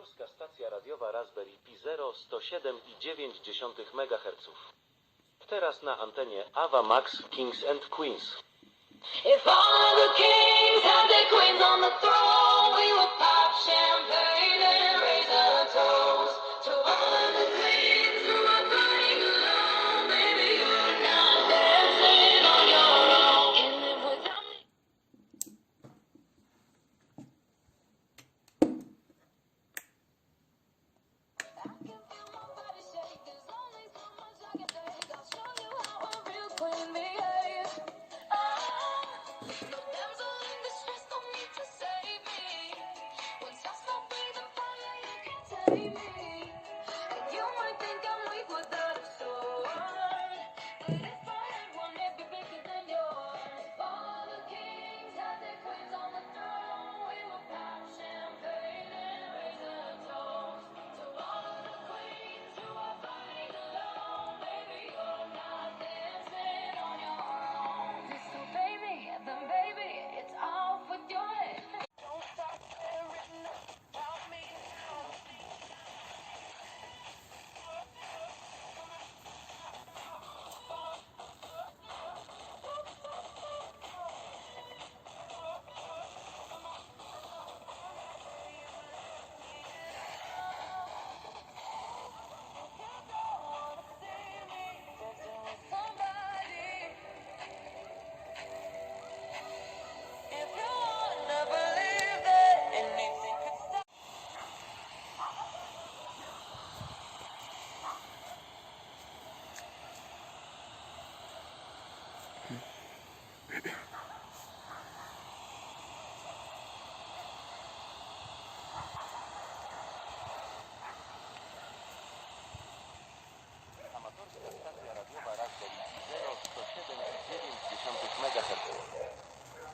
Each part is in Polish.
Amatorska stacja radiowa Raspberry Pi 0 107,9 MHz. Teraz na antenie Ava Max Kings and Queens. If all the kings had their queens on the throne, we would pop champagne.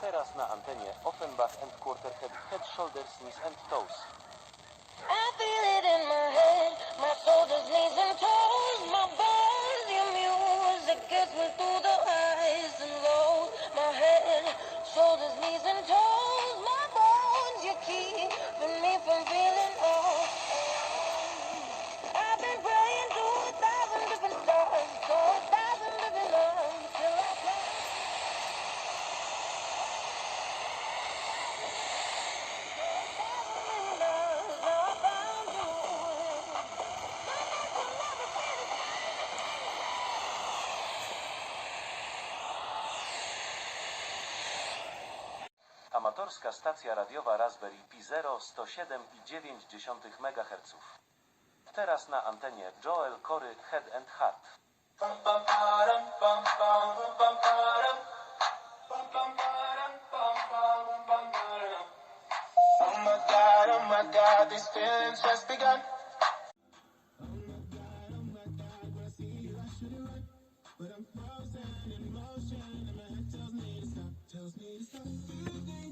Teraz na antenie Offenbach and Quarterhead Head, Shoulders, Knees and Toes. Aby! Amatorska stacja radiowa Raspberry Pi 0,107,9 MHz. Teraz na antenie Joel Cory Head and Heart. But I'm frozen in motion and my head tells me to stop, tells me to stop.